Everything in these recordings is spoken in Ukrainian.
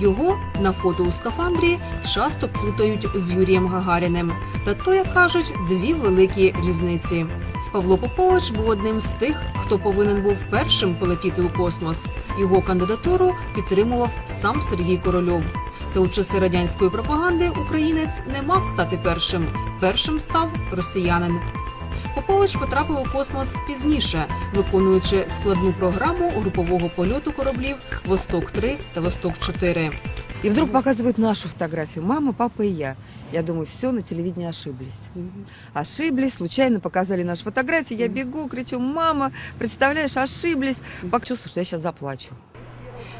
Його на фото у скафандрі часто плутають з Юрієм Гагаріним. Та то, як кажуть, дві великі різниці. Павло Попович був одним з тих, хто повинен був першим полетіти у космос. Його кандидатуру підтримував сам Сергій Корольов. Та у часи радянської пропаганди українець не мав стати першим. Першим став росіянин. Попович потрапив у космос пізніше, виконуючи складну програму групового польоту кораблів Восток 3 та Восток 4 И вдруг показывают нашу фотографию. Мама, папа и я. Я думаю, все, на телевидении ошиблись. Ошиблись, случайно показали нашу фотографию. Я бегу, кричу, мама, представляешь, ошиблись. Пока чувствую, что я сейчас заплачу.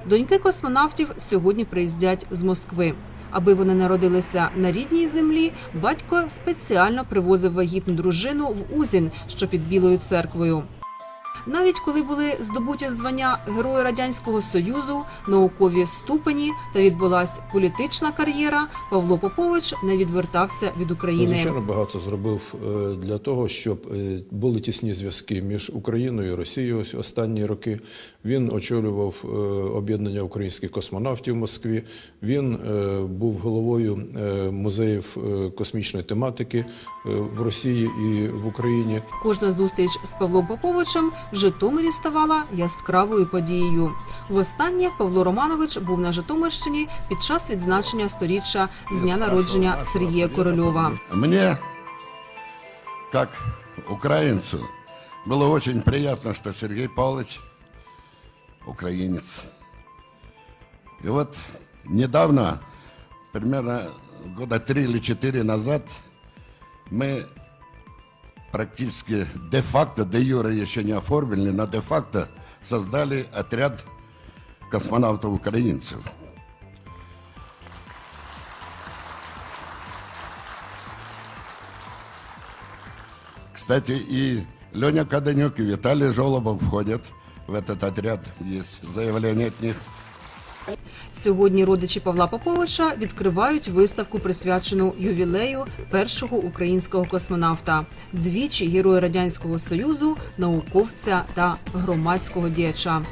Доньки космонавтів сьогодні приїздять з Москви. Аби вони народилися на рідній землі, батько спеціально привозив вагітну дружину в Узін, що під Білою церквою. Навіть коли були здобуті звання Герої Радянського Союзу, наукові ступені та відбулась політична кар'єра, Павло Попович не відвертався від Ну, України. Звичайно, багато зробив е, для того, щоб е, були тісні зв'язки між Україною і Росією. Ось останні роки він очолював е, об'єднання українських космонавтів в Москві. Він був головою музеїв космічної тематики в Росії і в Україні. Кожна зустріч з Павлом Поповичем в Житомирі ставала яскравою подією. Востаннє Павло Романович був на Житомирщині під час відзначення сторіччя з дня народження Сергія Корольова. Мне, как украинцу, было очень приятно, что Сергей Павлович украинец. И вот недавно, примерно года три или четыре назад, мы практически де-факто, де юра еще не оформили, но де-факто создали отряд космонавтов-украинцев. Кстати, и Леня Каденюк, и Виталий Жолобов входят в этот отряд. Есть заявление от них. Сьогодні родичі Павла Поповича відкривають виставку, присвячену ювілею першого українського космонавта, двічі героя радянського союзу, науковця та громадського діяча.